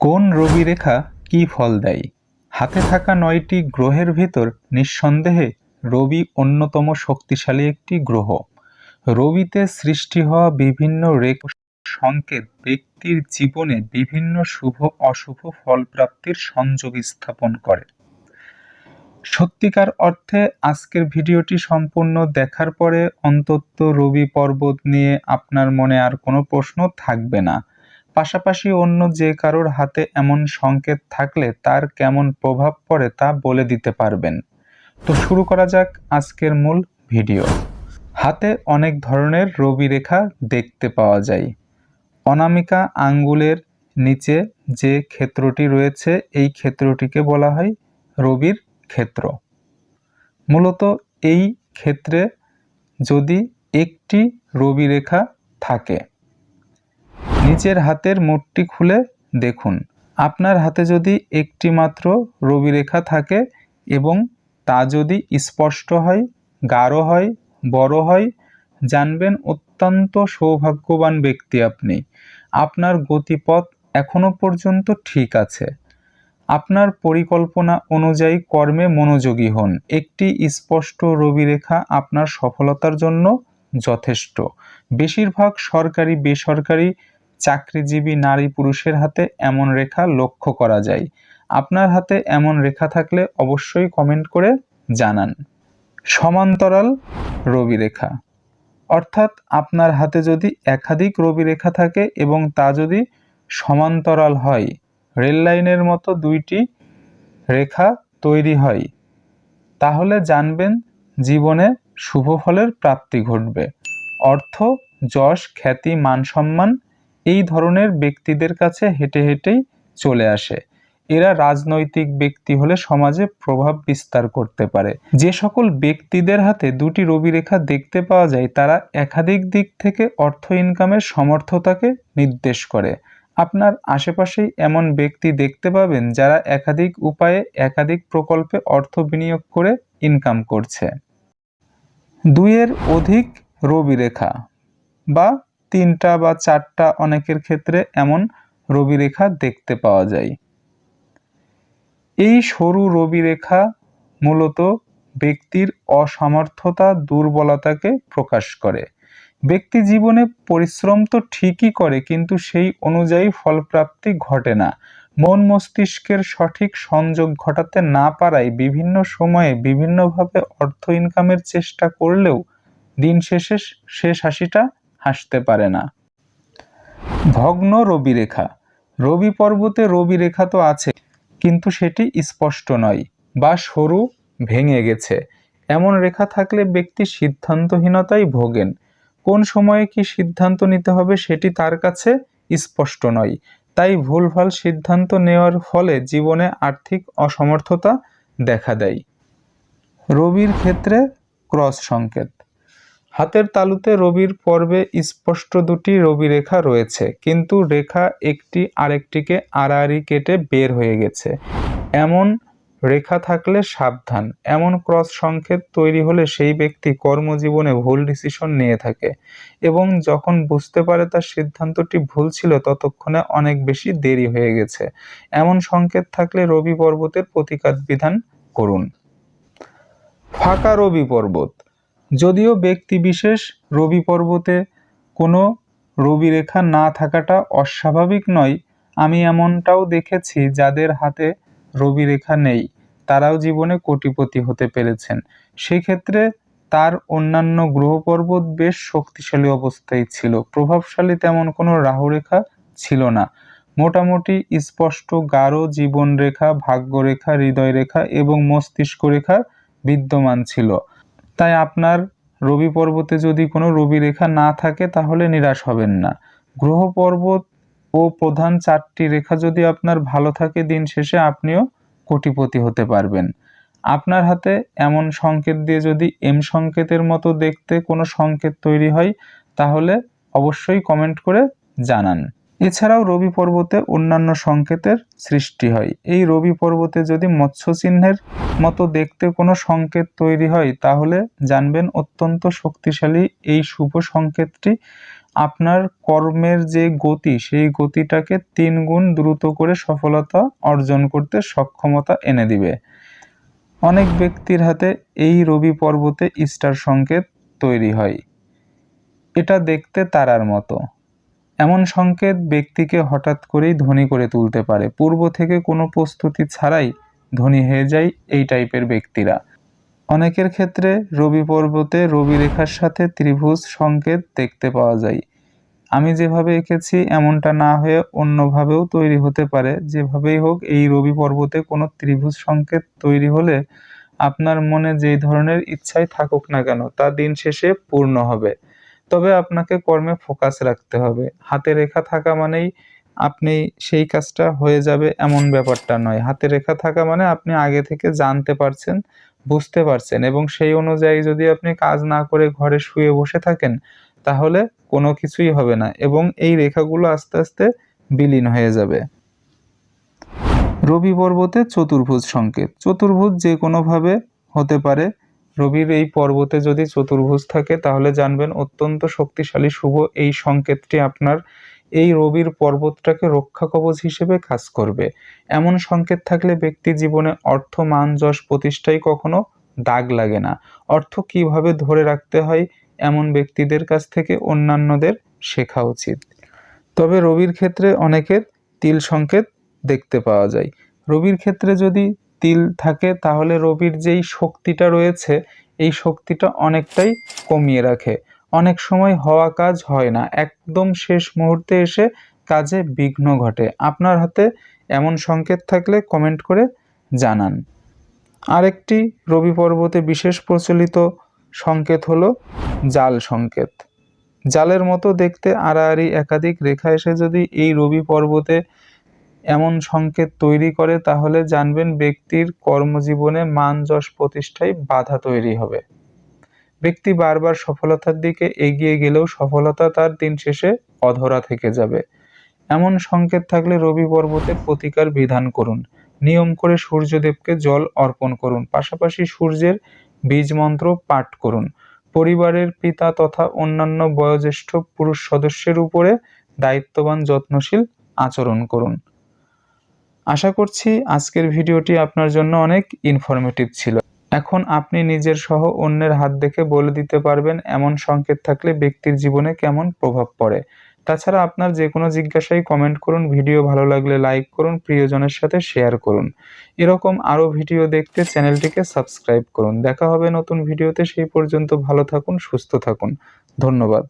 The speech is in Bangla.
কোন রবি রেখা কী ফল দেয়? হাতে থাকা নয়টি গ্রহের ভিতর নিঃসন্দেহে রবি অন্যতম শক্তিশালী একটি গ্রহ। রবিতে সৃষ্টি হওয়া বিভিন্ন রেখা সংকেত ব্যক্তির জীবনে বিভিন্ন শুভ, অশুভ ফল প্রাপ্তির সংযোগ স্থাপন করে। সত্যিকার অর্থে আজকের ভিডিওটি সম্পূর্ণ দেখার পরে অন্তত রবি পর্বত নিয়ে আপনার মনে আর কোনো প্রশ্ন থাকবে না। পাশাপাশি অন্য যে কারোর হাতে এমন সংকেত থাকলে তার কেমন প্রভাব পড়ে তা বলে দিতে পারবেন। তো শুরু করা যাক আজকের মূল ভিডিও। হাতে অনেক ধরনের রবি রেখা দেখতে পাওয়া যায়। অনামিকা আঙ্গুলের নিচে যে ক্ষেত্রটি রয়েছে, এই ক্ষেত্রটিকে বলা হয় রবির ক্ষেত্র। মূলত এই ক্ষেত্রে যদি একটি রবি রেখা থাকে নিচের হাতের খুলে দেখুন। আপনার হাতে যদি একটি মাত্র রবি রেখা থাকে এবং তা যদি স্পষ্ট হয়, গাঢ় হয়, বড় হয়, জানবেন অত্যন্ত সৌভাগ্যবান ব্যক্তি আপনি। আপনার গতিপথ এখনও পর্যন্ত ঠিক আছে। আপনার পরিকল্পনা অনুযায়ী কর্মে মনোযোগী হন। একটি স্পষ্ট রবি রেখা আপনার সফলতার জন্য যথেষ্ট। বেশিরভাগ সরকারি বেসরকারি চাকরিজীবী নারী পুরুষের হাতে এমন রেখা লক্ষ্য করা যায়। আপনার হাতে এমন রেখা থাকলে অবশ্যই কমেন্ট করে জানান। সমান্তরাল রবি রেখা অর্থাৎ আপনার হাতে যদি একাধিক রবি রেখা থাকে এবং তা যদি সমান্তরাল হয়, রেল লাইনের মতো দুইটি রেখা তৈরি হয়, তাহলে জানবেন জীবনে শুভ ফলের প্রাপ্তি ঘটবে। অর্থ, যশ, খ্যাতি, মান সম্মান এই ধরনের ব্যক্তিদের কাছে হেঁটে হেঁটেই চলে আসে। এরা রাজনৈতিক ব্যক্তি হলে সমাজে প্রভাব বিস্তার করতে পারে। যে সকল ব্যক্তিদের হাতে দুটি রবি রেখা দেখতে পাওয়া যায়, তারা একাধিক দিক থেকে অর্থ ইনকামের সমর্থতাকে নির্দেশ করে। আপনার আশেপাশেই এমন ব্যক্তি দেখতে পাবেন যারা একাধিক উপায়ে একাধিক প্রকল্পে অর্থ বিনিয়োগ করে ইনকাম করছে। দুইয়ের অধিক রবি রেখা বা তিনটা বা চারটা অনেকের ক্ষেত্রে এমন রবি রেখা দেখতে পাওয়া যায়। এই সরু রবি রেখা মূলত ব্যক্তির অসামর্থ্যতা, দুর্বলতাকে প্রকাশ করে। ব্যক্তি জীবনে পরিশ্রম তো ঠিকই করে, কিন্তু সেই অনুযায়ী ফলপ্রাপ্তি ঘটে না। মন মস্তিষ্কের সঠিক সংযোগ ঘটাতে না পারায় বিভিন্ন সময়ে বিভিন্নভাবে অর্থ ইনকামের চেষ্টা করলেও দিন শেষে শেষ হাসিটা হাসতে পারে না। ভগ্ন রবি রেখা রবি পর্বতে রবি রেখা তো আছে, কিন্তু সেটি স্পষ্ট নয় বা সরু ভেঙে গেছে। এমন রেখা থাকলে ব্যক্তি সিদ্ধান্তহীনতাই ভোগেন। কোন সময়ে কি সিদ্ধান্ত নিতে হবে সেটি তার কাছে স্পষ্ট নয়। তাই ভুলভাল সিদ্ধান্ত নেওয়ার ফলে জীবনে আর্থিক অসমর্থতা দেখা দেয়। রবির ক্ষেত্রে ক্রস সংকেত। হাতের তালুতে রবির পর্বে স্পষ্ট দুটি রবি রেখা রয়েছে, কিন্তু রেখা একটি আরেকটিকে আড়াআড়ি কেটে বের হয়ে গেছে। এমন রেখা থাকলে সাবধান, এমন ক্রস সংকেত তৈরি হলে সেই ব্যক্তি কর্মজীবনে ভুল ডিসিশন নিয়ে থাকে এবং যখন বুঝতে পারে তার সিদ্ধান্তটি ভুল ছিল, ততক্ষণে অনেক বেশি দেরি হয়ে গেছে। এমন সংকেত থাকলে রবি পর্বতের প্রতিকার বিধান করুন। ফাঁকা রবি পর্বত। যদিও ব্যক্তি বিশেষ রবি পর্বতে কোনো রবি রেখা না থাকাটা অস্বাভাবিক নয়, আমি এমনটাও দেখেছি যাদের হাতে রবি রেখা নেই, তারাও জীবনে কোটিপতি হতে পেরেছেন। সেক্ষেত্রে তার অন্যান্য গ্রহ পর্বত বেশ শক্তিশালী অবস্থায় ছিল, প্রভাবশালী তেমন কোনো রাহুরেখা ছিল না। মোটামুটি স্পষ্ট গাঢ় জীবন রেখা ভাগ্যরেখা হৃদয় রেখা এবং মস্তিষ্ক রেখা বিদ্যমান ছিল। তাই আপনার রবি পর্বতে যদি কোনো রবি রেখা না থাকে, তাহলে নিরাশ হবেন না। গ্রহ পর্বত ও প্রধান চারটি রেখা যদি আপনার ভালো থাকে, দিন শেষে আপনিও কোটিপতি হতে পারবেন। আপনার হাতে এমন সংকেত দিয়ে যদি এম সংকেতের মতো দেখতে কোনো সংকেত তৈরি হয়, তাহলে অবশ্যই কমেন্ট করে জানান। এছাড়াও রবি পর্বতে অন্যান্য সংকেতের সৃষ্টি হয়। এই রবি পর্বতে যদি মৎস্য চিহ্নের মতো দেখতে কোনো সংকেত তৈরি হয়, তাহলে জানবেন অত্যন্ত শক্তিশালী এই শুভ সংকেতটি। আপনার কর্মের যে গতি, সেই গতিটাকে তিন গুণ দ্রুত করে সফলতা অর্জন করতে সক্ষমতা এনে দিবে। অনেক ব্যক্তির হাতে এই রবি পর্বতে স্টার সংকেত তৈরি হয়। এটা দেখতে তারার মতো। এমন সংকেত ব্যক্তিকে হঠাৎ করেই ধনী করে তুলতে পারে। পূর্ব থেকে কোনো প্রস্তুতি ছাড়াই ধনী হয়ে যায় এই টাইপের ব্যক্তিরা। অনেকের ক্ষেত্রে রবি পর্বতে রবি রেখার সাথে ত্রিভুজ সংকেত দেখতে পাওয়া যায়। আমি যেভাবে এঁকেছি এমনটা না হয়ে অন্যভাবেও তৈরি হতে পারে। যেভাবেই হোক, এই রবি পর্বতে কোনো ত্রিভুজ সংকেত তৈরি হলে আপনার মনে যেই ধরনের ইচ্ছাই থাকুক না কেন, তা দিন শেষে পূর্ণ হবে। তবে আপনাকে কর্মে ফোকাস রাখতে হবে। হাতে রেখা থাকা মানেই আপনি সেই কাজটা হয়ে যাবে এমন ব্যাপারটা নয়। হাতে রেখা থাকা মানে আপনি আগে থেকে জানতে পারছেন, বুঝতে পারছেন এবং সেই অনুযায়ী যদি আপনি কাজ না করে ঘরে শুয়ে বসে থাকেন, তাহলে কোনো কিছুই হবে না এবং এই রেখাগুলো আস্তে আস্তে বিলীন হয়ে যাবে। রবি পর্বতে চতুর্ভুজ সংকেত। চতুর্ভুজ যে কোনোভাবে হতে পারে রবির এই পর্বতে যদি চতুর্ভুজ থাকে, তাহলে জানবেন অত্যন্ত শক্তিশালী শুভ এই সংকেতটি আপনার এই রবির পর্বতটাকে রক্ষা কবচ হিসেবে কাজ করবে। এমন সংকেত থাকলে ব্যক্তি জীবনে অর্থ, মান, যশ প্রতিষ্ঠায় কখনো দাগ লাগে না। অর্থ কীভাবে ধরে রাখতে হয় এমন ব্যক্তিদের কাছ থেকে অন্যান্যদের শেখা উচিত। তবে রবির ক্ষেত্রে অনেকের তিল সংকেত দেখতে পাওয়া যায়। রবির ক্ষেত্রে যদি তিল থাকে, তাহলে রবির যেই শক্তিটা রয়েছে, এই শক্তিটা অনেকটাই কমিয়ে রাখে। অনেক সময় হওয়া কাজ হয় না। একদম শেষ মুহূর্তে এসে কাজে বিঘ্ন ঘটে। আপনার হাতে এমন সংকেত থাকলে কমেন্ট করে জানান। আরেকটি রবি পর্বতে বিশেষ প্রচলিত সংকেত হলো জাল সংকেত। জালের মতো দেখতে আড়াআড়ি একাধিক রেখা এসে যদি এই রবি পর্বতে এমন সংকেত তৈরি করে, তাহলে জানবেন ব্যক্তির কর্মজীবনে মান যশ প্রতিষ্ঠায় বাধা তৈরি হবে। ব্যক্তি বারবার সফলতার দিকে এগিয়ে গেলেও সফলতা তার দিন শেষে অধরা থেকে যাবে। এমন সংকেত থাকলে রবি পর্বতে প্রতিকার বিধান করুন। নিয়ম করে সূর্যদেবকে জল অর্পণ করুন। পাশাপাশি সূর্যের বীজ মন্ত্র পাঠ করুন। পরিবারের পিতা তথা অন্যান্য বয়োজ্যেষ্ঠ পুরুষ সদস্যের উপরে দায়িত্ববান, যত্নশীল আচরণ করুন। আশা করছি আজকের ভিডিওটি আপনার জন্য অনেক ইনফরমেটিভ ছিল। এখন আপনি নিজের সহ অন্যের হাত দেখে বলে দিতে পারবেন এমন সংকেত থাকলে ব্যক্তির জীবনে কেমন প্রভাব পড়ে। তাছাড়া আপনার যে কোনো জিজ্ঞাসায় কমেন্ট করুন, ভিডিও ভালো লাগলে লাইক করুন, প্রিয়জনের সাথে শেয়ার করুন। এরকম আরও ভিডিও দেখতে চ্যানেলটিকে সাবস্ক্রাইব করুন। দেখা হবে নতুন ভিডিওতে, সেই পর্যন্ত ভালো থাকুন, সুস্থ থাকুন। ধন্যবাদ।